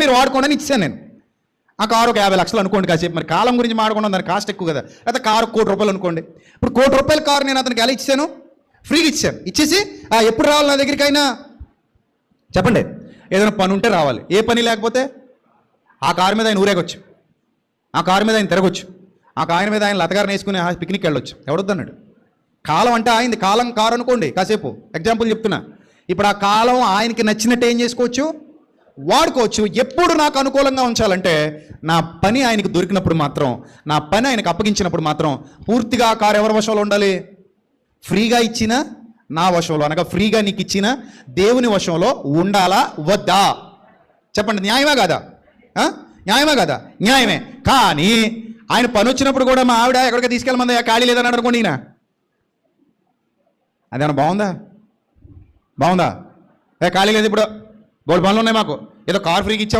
మీరు వాడుకోండి అని ఇచ్చాను నేను. ఆ కారు ఒక యాభై లక్షలు అనుకోండి కాసేపు. మరి కాలం గురించి మాట్లాడుకున్నాం దాని కాస్ట్ ఎక్కువ కదా. అయితే కారు కోటి రూపాయలు అనుకోండి. ఇప్పుడు కోటి రూపాయల కారు నేను అతనికి ఎలా ఇచ్చాను ఫ్రీగా ఇచ్చాను ఇచ్చేసి ఎప్పుడు రావాలి నా దగ్గరికి అయినా చెప్పండి. ఏదైనా పని ఉంటే రావాలి. ఏ పని లేకపోతే? ఆ కారు మీద ఆయన ఊరేగొచ్చు. ఆ కారు మీద ఆయన తిరగొచ్చు. ఆ కారు మీద ఆయన లతగారిని వేసుకుని ఆ పిక్నిక్ వెళ్ళొచ్చు. ఎవడొద్దన్నాడు? కాలం అంటే ఆయనది కాలం కారు అనుకోండి. కాసేపు. ఎగ్జాంపుల్ చెప్తున్నా. ఇప్పుడు ఆ కాలం ఆయనకి నచ్చినట్టు ఏం చేసుకోవచ్చు? వాడుకోవచ్చు. ఎప్పుడు నాకు అనుకూలంగా ఉంచాలంటే నా పని ఆయనకి దొరికినప్పుడు మాత్రం నా పని ఆయనకు అప్పగించినప్పుడు మాత్రం పూర్తిగా ఆ కారు ఎవరి వశంలో ఉండాలి? ఫ్రీగా ఇచ్చిన నా వశంలో అనగా ఫ్రీగా నీకు ఇచ్చిన దేవుని వశంలో ఉండాలా? వద్దా? చెప్పండి న్యాయమే కాదా? న్యాయమే న్యాయమా కాదా? న్యాయమే. కానీ ఆయన పని వచ్చినప్పుడు కూడా మా ఆవిడ ఎక్కడికి తీసుకెళ్ళమందా ఖాళీ లేదని అనుకోండి ఈయన. అదేమన్నా బాగుందా? బాగుందా? ఏ ఖాళీ లేదు ఇప్పుడు. బోల్ పనులు ఉన్నాయి మాకు. ఏదో కార్ ఫ్రీకి ఇచ్చావు